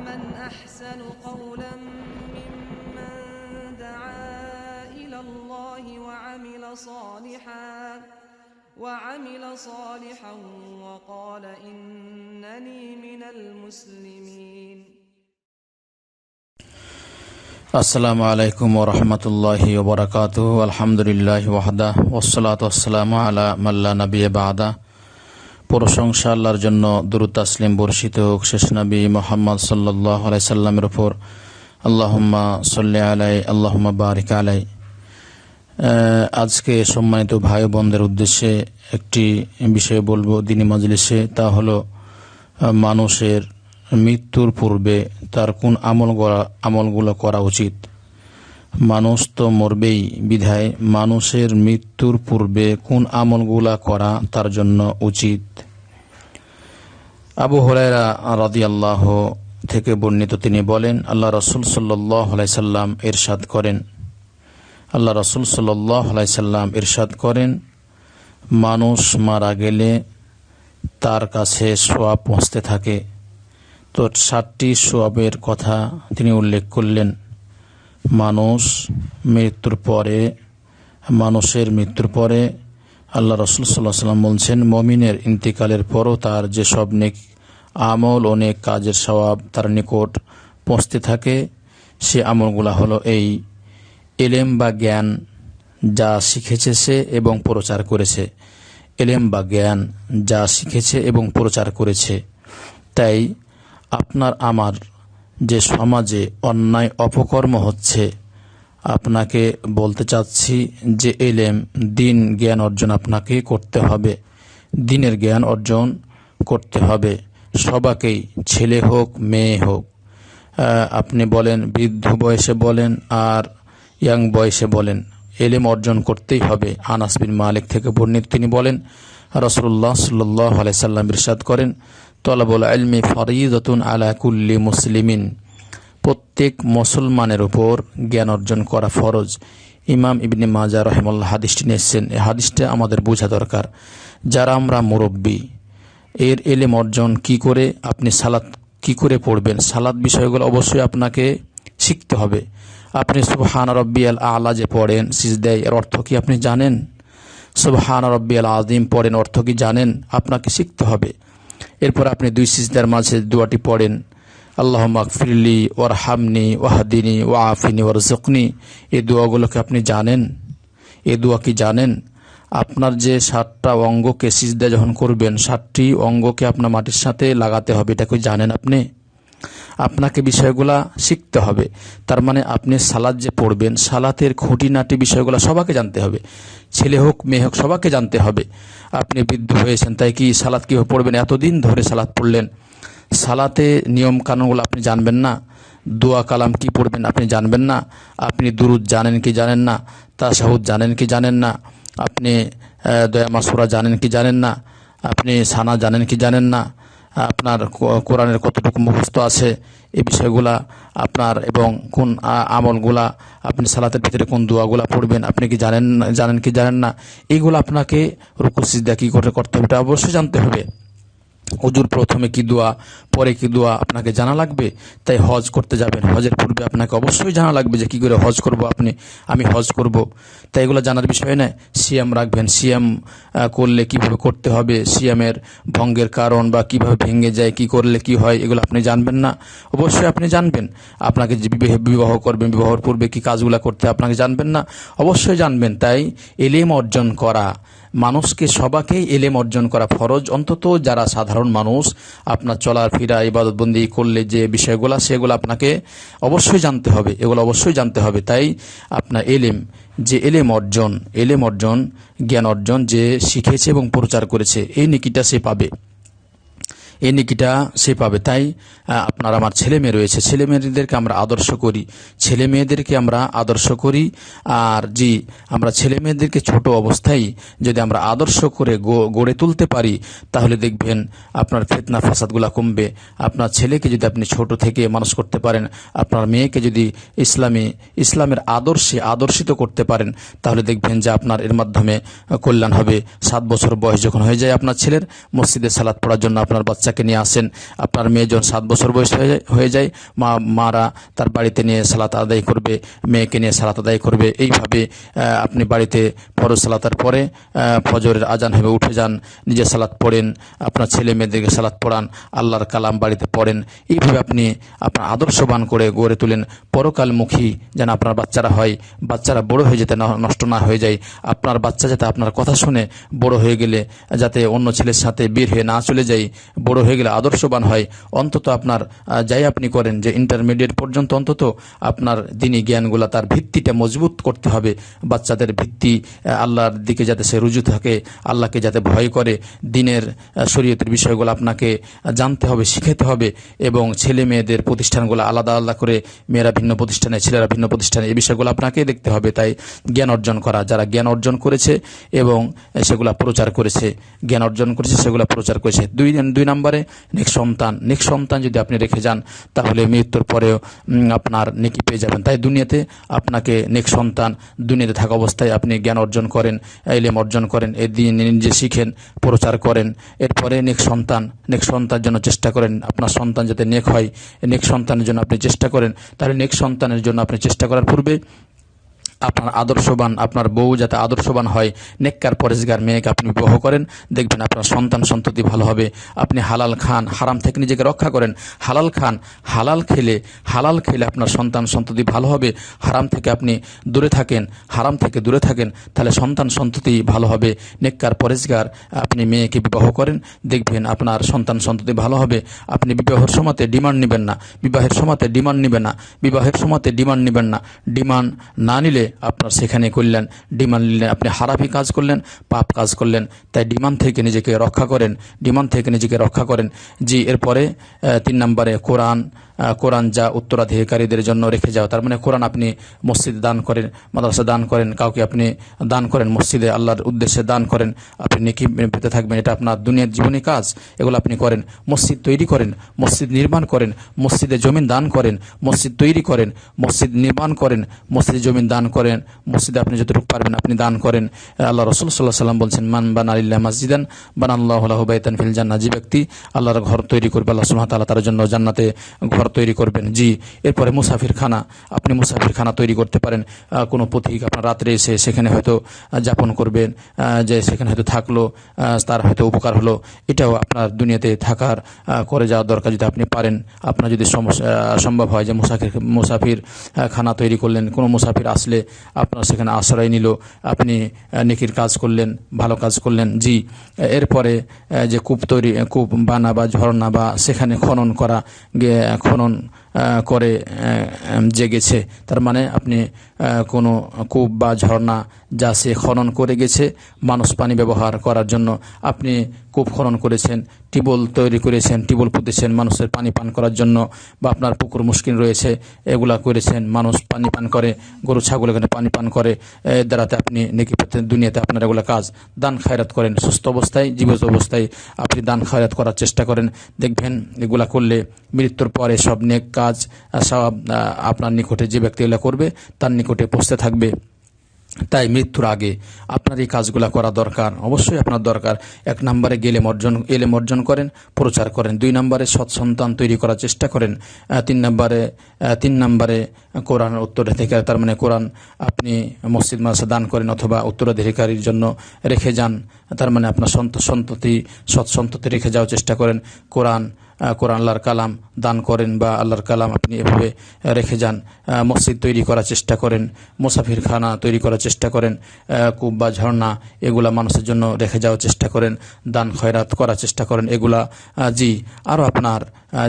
ومن أحسن قولا ممن دعا إلى الله وعمل صالحا وعمل صالحا وقال إنني من المسلمين. السلام عليكم ورحمة الله وبركاته. والحمد لله وحده والصلاة والسلام على من لا نبي بعده. প্রশংসা আল্লাহর জন্য দুরুদ তাসলিম বর্ষিত হোক। শেষ নবী মোহাম্মদ সাল্লাহ আলাই সাল্লামের উপর আল্লাহম্মা সাল্লি আলাই, আল্লাহম্মা বারিক আলাই। আজকে সম্মানিত ভাই বোনদের উদ্দেশ্যে একটি বিষয় বলব দিনী মজলিসে, তা হলো মানুষের মৃত্যুর পূর্বে তার কোন আমল আমলগুলো করা উচিত। মানুষ তো মরবেই। বিধায় মানুষের মৃত্যুর পূর্বে কোন আমলগুলা করা তার জন্য উচিত? আবু হরাইরা রাদি আল্লাহ থেকে বর্ণিত তিনি বলেন, আল্লাহ রসুল সাল্লাহ সাল্লাম এরশাদ করেন। আল্লাহ রসুল সাল্লাহ সাল্লাম ইরশাদ করেন, মানুষ মারা গেলে তার কাছে সোয়াব পৌঁছতে থাকে। তো ষাটটি সোয়াবের কথা তিনি উল্লেখ করলেন। মানুষ মৃত্যুর পরে, মানুষের মৃত্যুর পরে আল্লাহ রসুল সাল্লাহ সাল্লাম বলছেন, মমিনের ইন্তিকালের পরও তার যেসব নেক আমল ও নেক কাজের স্বভাব তার নিকট পৌঁছতে থাকে, সে আমলগুলা হলো এই এলেম বা জ্ঞান যা শিখেছে সে এবং প্রচার করেছে। এলেম বা জ্ঞান যা শিখেছে এবং প্রচার করেছে। তাই আপনার, আমার যে সমাজে অন্যায় অপকর্ম হচ্ছে, আপনাকে বলতে চাচ্ছি যে এলেম, দিন জ্ঞান অর্জন আপনাকে করতে হবে। দিনের জ্ঞান অর্জন করতে হবে। সবাকেই, ছেলে হোক, মেয়ে হোক। আপনি বলেন, বৃদ্ধ বয়সে বলেন আর ইয়াং বয়সে বলেন, এলেম অর্জন করতেই হবে। আনাস বিন মালিক থেকে বর্ণিত তিনি বলেন রসুল্লাহ সাল্লাহ আলাইসাল্লাম ইরশাদ করেন আলা কুল্লি মুসলিমিন। প্রত্যেক মুসলমানের উপর জ্ঞান অর্জন করা ফরজ। ইমাম ইবনে মাজা রহমুল্লাহ হাদিসটি নিয়েছেন। এই হাদিসটা আমাদের বোঝা দরকার। যারা আমরা মুরব্বী, এর এলেম অর্জন কি করে, আপনি সালাত কি করে পড়বেন? সালাত বিষয়গুলো অবশ্যই আপনাকে শিখতে হবে। আপনি সুবহান রব্বিয়াল আলা যে পড়েন, সিজদায় এর অর্থ কি আপনি জানেন? সুবহান আল আদিম পড়েন অর্থ কি জানেন? আপনাকে শিখতে হবে। এরপর আপনি দুই সিজদার মাঝে দুয়াটি পড়েন আল্লাহ মাকফিরলি ওর হামনি ওয়াহাদিনী ও আফিনী ওর জকনি এই দোয়াগুলোকে আপনি জানেন? এ দোয়া কি জানেন? আপনার যে সাতটা অঙ্গকে সিজদা যখন করবেন, সাতটি অঙ্গকে আপনার মাটির সাথে লাগাতে হবে, এটা কি জানেন আপনি? আপনাকে বিষয়গুলা শিখতে হবে। তার মানে আপনি সালাদ যে পড়বেন, সালাতের খুঁটিনাটি বিষয়গুলো সবাকে জানতে হবে। ছেলে হোক, মেয়ে হোক, সবাকে জানতে হবে। আপনি বৃদ্ধ হয়েছেন, তাই কি সালাদ কীভাবে পড়বেন? এতদিন ধরে সালাদ পড়লেন। সালাতে নিয়ম কানুনগুলো আপনি জানবেন না। দোয়া কালাম কি পড়বেন আপনি জানবেন না। আপনি দুরুদ জানেন কি জানেন না। তা তাসাহুদ জানেন কি জানেন না। আপনি দয়া মাসুরা জানেন কি জানেন না। আপনি সানা জানেন কি জানেন না। আপনার কোরআনের কতটুকু মুখস্থ আছে, এই বিষয়গুলা আপনার এবং কোন আমলগুলা, আপনি সালাতের ভিতরে কোন দোয়াগুলা পড়বেন, আপনি কি জানেন জানেন কি জানেন না, এইগুলো আপনাকে রুকু সিদ্ধা কি করে করতে হবে অবশ্যই জানতে হবে। অজুর প্রথমে কি দোয়া পরে কি দোয়া আপনাকে জানা লাগবে? তাই হজ করতে যাবেন। হজের পূর্বে আপনাকে অবশ্যই জানা লাগবে যে কি করে হজ করব আপনি আমি হজ করব। তাই এগুলো জানার বিষয় নয়। সিয়াম রাখবেন। আহ, করলে কীভাবে করতে হবে? সিয়ামের ভঙ্গের কারণ বা কীভাবে ভেঙে যায় কি করলে কি হয় এগুলো আপনি জানবেন না। অবশ্যই আপনি জানবেন। আপনাকে যে বিবাহ করবেন বিবাহের পূর্বে কি কাজগুলো করতে আপনাকে জানবেন না? অবশ্যই জানবেন। তাই এলেম অর্জন করা। মানুষকে সবাকেই এলেম অর্জন করা ফরজ। অন্তত যারা সাধারণ মানুষ, আপনার চলার ফিরা ইবাদতবন্দি করলে যে বিষয়গুলো, সেগুলো আপনাকে অবশ্যই জানতে হবে। এগুলো অবশ্যই জানতে হবে। তাই আপনার এলেম, যে এলেম অর্জন এলেম অর্জন, জ্ঞান অর্জন যে শিখেছে এবং প্রচার করেছে, এই নিকিটা সে পাবে। এই নিকিটা সে পাবে। তাই আপনার আমার ছেলে মেয়ে রয়েছে। ছেলে মেয়েদেরকে আমরা আদর্শ করি। ছেলে মেয়েদেরকে আমরা আদর্শ করি। আর জি, আমরা ছেলে মেয়েদেরকে ছোট অবস্থায় যদি আমরা আদর্শ করে গড়ে তুলতে পারি, তাহলে দেখবেন আপনার ফেতনা ফাসাদগুলা কমবে। আপনার ছেলেকে যদি আপনি ছোট থেকে মানুষ করতে পারেন, আপনার মেয়েকে যদি ইসলামী, ইসলামের আদর্শে আদর্শিত করতে পারেন, তাহলে দেখবেন যে আপনার এর মাধ্যমে কল্যাণ হবে। সাত বছর বয়স যখন হয়ে যায় আপনার ছেলের, মসজিদে সালাদ পড়ার জন্য আপনার বাচ্চাকে বাচ্চাকে নিয়ে আসেন। আপনার মেয়ে যখন সাত বছর বয়স হয়ে যায় মা, মারা তার বাড়িতে নিয়ে সালাত আদায় করবে, মেয়েকে নিয়ে সালাত আদায় করবে। এইভাবে আপনি বাড়িতে ফরজ সালাতার পরে ফজরের আজান হবে উঠে যান, নিজে সালাত পড়েন, আপনার ছেলে মেয়েদেরকে সালাত পড়ান, আল্লাহর কালাম বাড়িতে পড়েন। এইভাবে আপনি আপনার আদর্শবান করে গড়ে তুলেন। পরকালমুখী যেন আপনার বাচ্চারা হয়, বাচ্চারা বড় হয়ে যেতে নষ্ট না হয়ে যায়। আপনার বাচ্চা যাতে আপনার কথা শুনে বড় হয়ে গেলে, যাতে অন্য ছেলের সাথে বের হয়ে না চলে যায়, বড় হয়ে গেলে আদর্শবান হয়। অন্তত আপনার যাই আপনি করেন যে ইন্টারমিডিয়েট পর্যন্ত অন্তত আপনার দিনই জ্ঞানগুলো তার ভিত্তিটা মজবুত করতে হবে। বাচ্চাদের ভিত্তি আল্লাহর দিকে যাতে সে রুজু থাকে, আল্লাহকে যাতে ভয় করে, দিনের শরীয়তের বিষয়গুলো আপনাকে জানতে হবে, শিখাতে হবে এবং ছেলে মেয়েদের প্রতিষ্ঠানগুলো আলাদা আলাদা করে, মেয়েরা ভিন্ন প্রতিষ্ঠানে, ছেলেরা ভিন্ন প্রতিষ্ঠানে, এই বিষয়গুলো আপনাকে দেখতে হবে। তাই জ্ঞান অর্জন করা, যারা জ্ঞান অর্জন করেছে এবং সেগুলা প্রচার করেছে, জ্ঞান অর্জন করেছে, সেগুলো প্রচার করেছে। দুই দুই নম্বরে নেক সন্তান নেক সন্তান যদি আপনি রেখে যান, তাহলে মৃত্যুর পরেও আপনার নেকি পেয়ে যাবেন। তাই দুনিয়াতে আপনাকে নেক সন্তান, দুনিয়াতে থাকা অবস্থায় আপনি জ্ঞান অর্জন করেন এলেম অর্জন করেন এই দিন নিজে শিখেন, প্রচার করেন। এরপরে নেক সন্তান, নেক সন্তানের জন্য চেষ্টা করেন। আপনার সন্তান যাতে নেক হয়, নেক সন্তানের জন্য আপনি চেষ্টা করেন। তাহলে নেক সন্তানের জন্য আপনি চেষ্টা করার পূর্বে আপনার আদর্শবান, আপনার বউ যাতে আদর্শবান হয়, নেককার পরেশগার মেয়েকে আপনি বিবাহ করেন, দেখবেন আপনার সন্তান সন্ততি ভালো হবে। আপনি হালাল খান, হারাম থেকে নিজেকে রক্ষা করেন। হালাল খান, হালাল খেলে হালাল খেলে আপনার সন্তান সন্ততি ভালো হবে। হারাম থেকে আপনি দূরে থাকেন, হারাম থেকে দূরে থাকেন, তাহলে সন্তান সন্ততি ভালো হবে। নেককার পরেশগার, আপনি মেয়েকে বিবাহ করেন, দেখবেন আপনার সন্তান সন্ততি ভালো হবে। আপনি বিবাহের সময়তে ডিমান্ড নেবেন না। বিবাহের সময়তে ডিমান্ড নেবেন না। বিবাহের সময়তে ডিমান্ড নেবেন না। ডিমান্ড না নিলে আপনার সেখানে করলেন, ডিমান্ড নিলে আপনি হারাপি কাজ করলেন, পাপ কাজ করলেন। তাই ডিমান্ড থেকে নিজেকে রক্ষা করেন, ডিমান্ড থেকে নিজেকে রক্ষা করেন। জি, এরপরে তিন নম্বরে কোরআন কোরআন যা উত্তরাধিকারীদের জন্য রেখে যাও, তার মানে কোরআন আপনি মসজিদে দান করেন মাদ্রাসা দান করেন, কাউকে আপনি দান করেন, মসজিদে আল্লাহর উদ্দেশ্যে দান করেন, আপনি নেকি পেতে থাকবেন, এটা আপনার দুনিয়ার জীবনী কাজ, এগুলো আপনি করেন। মসজিদ তৈরি করেন, মসজিদ নির্মাণ করেন, মসজিদে জমিন দান করেন, মসজিদ তৈরি করেন, মসজিদ নির্মাণ করেন, মসজিদে জমিন দান করেন। মসজিদে আপনি যতটুকু পারবেন আপনি দান করেন। আল্লাহ রসুল সাল্লাহ সাল্লাম বলছেন, মান বান আলিল্লাহ মসজিদান বান আল্লাহ বাইতান ফিল জান্না যে ব্যক্তি আল্লাহর ঘর তৈরি করবে, আল্লাহ ওয়া তাআলা তার জন্য জান্নাতে ঘর তৈরি করবেন। জি, এরপরে মুসাফির খানা আপনি মুসাফির খানা তৈরি করতে পারেন। কোনো পথিক আপনার রাত্রে এসে সেখানে হয়তো যাপন করবেন যে সেখানে হয়তো থাকল তার হয়তো উপকার হলো, এটাও আপনার দুনিয়াতে থাকার করে যাওয়ার দরকার যদি আপনি পারেন। আপনার যদি সম্ভব হয় যে মুসাফির মুসাফির খানা তৈরি করলেন, কোনো মুসাফির আসলে আপনার সেখানে আশ্রয় নিল, আপনি নেকির কাজ করলেন, ভালো কাজ করলেন। জি, এরপরে যে কূপ তৈরি, কূপ বানা বা ঝর্ণা বা সেখানে খনন করা খনন করে জেগেছে। তার মানে আপনি কোনো কূপ বা ঝর্ণা যা সে খনন করে গেছে মানুষ পানি ব্যবহার করার জন্য। আপনি কূপ খনন করেছেন, টিবল তৈরি করেছেন, টিবল পুঁতেছেন মানুষের পানি পান করার জন্য বা আপনার পুকুর মুশকিল রয়েছে, এগুলা করেছেন, মানুষ পানি পান করে, গরু, ছাগল এখানে পানি পান করে দ্বারাতে আপনি নেকি পেতে দুনিয়াতে আপনার এগুলো কাজ। দান খায়রাত করেন, সুস্থ অবস্থায় জীবিত অবস্থায় আপনি দান খায়রাত করার চেষ্টা করেন। দেখবেন এগুলা করলে মৃত্যুর পরে সব নেক কাজ, সব আপনার নিকটে যে ব্যক্তি এগুলা করবে, তার নিকটে পৌঁছতে থাকবে। তাই মৃত্যুর আগে আপনার এই কাজগুলো করা দরকার, অবশ্যই আপনার দরকার। এক নম্বরে গেলে অর্জন এলেম অর্জন করেন, প্রচার করেন। দুই নম্বরে সৎ সন্তান তৈরি করার চেষ্টা করেন। তিন নম্বরে তিন নম্বরে কোরআনের উত্তরাধিকার, তার মানে কোরআন আপনি মসজিদ মাসে দান করেন অথবা উত্তরাধিকারীর জন্য রেখে যান, তার মানে আপনার সন্ত, সন্ততি, সৎ সন্ততি রেখে যাওয়ার চেষ্টা করেন। কোরআন কোরআন আল্লাহর কালাম দান করেন বা আল্লাহর কালাম আপনি এভাবে রেখে যান। মসজিদ তৈরি করার চেষ্টা করেন মুসাফির খানা তৈরি করার চেষ্টা করেন কূপ বা ঝর্ণা এগুলা মানুষের জন্য রেখে যাওয়ার চেষ্টা করেন, দান খয়রাত করার চেষ্টা করেন এগুলা। জি আরও আপনার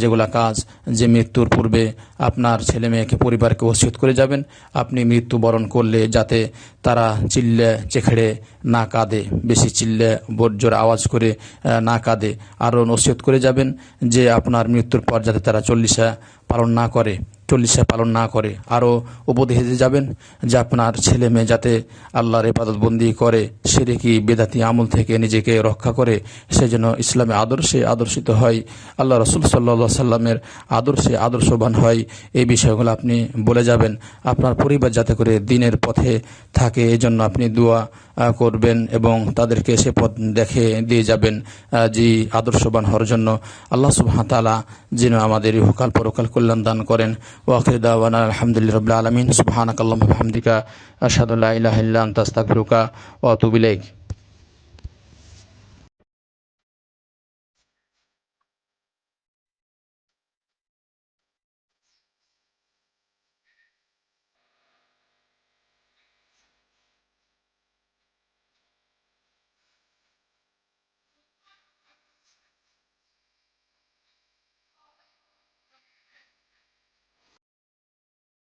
যেগুলা কাজ যে মৃত্যুর পূর্বে আপনার ছেলে মেয়েকে পরিবারকে ওসিয়ত করে যাবেন, আপনি মৃত্যুবরণ করলে যাতে তারা চিল্লে চেখেড়ে না কাঁদে, বেশি চিল্লে বর্জ্যর আওয়াজ করে না কাঁদে, আরও নসিহত করে যাবেন যে আপনার মৃত্যুর পর যাতে তারা চল্লিশা পালন না করে, চল্লিশা পালন না করে, আরও উপদেশে যাবেন যে আপনার ছেলে মেয়ে যাতে আল্লাহর ইবাদতবন্দি করে, সেরেকি, বেদাতি আমল থেকে নিজেকে রক্ষা করে, সেজন্য ইসলামে আদর্শে আদর্শিত হয়, আল্লাহ রসুল সাল্লা সাল্লামের আদর্শে আদর্শবান হয়, এই বিষয়গুলো আপনি বলে যাবেন। আপনার পরিবার যাতে করে দিনের পথে থাকে এই জন্য আপনি দোয়া করবেন এবং তাদেরকে সে পথ দেখে দিয়ে যাবেন যে আদর্শবান হওয়ার জন্য। আল্লাহ সুবাহতালা যেন আমাদের ইহকাল পরকাল কল্যাণ দান করেন। ওয়াকির দাওয়ান আলহামদুলিল্লাহ রবিল আলমিন। সুবাহান হামদিকা আসাদুল্লাহ ইহিল্লা ইল্লা ও আস্তাগফিরুকা ওয়া আতুবু ইলাইক।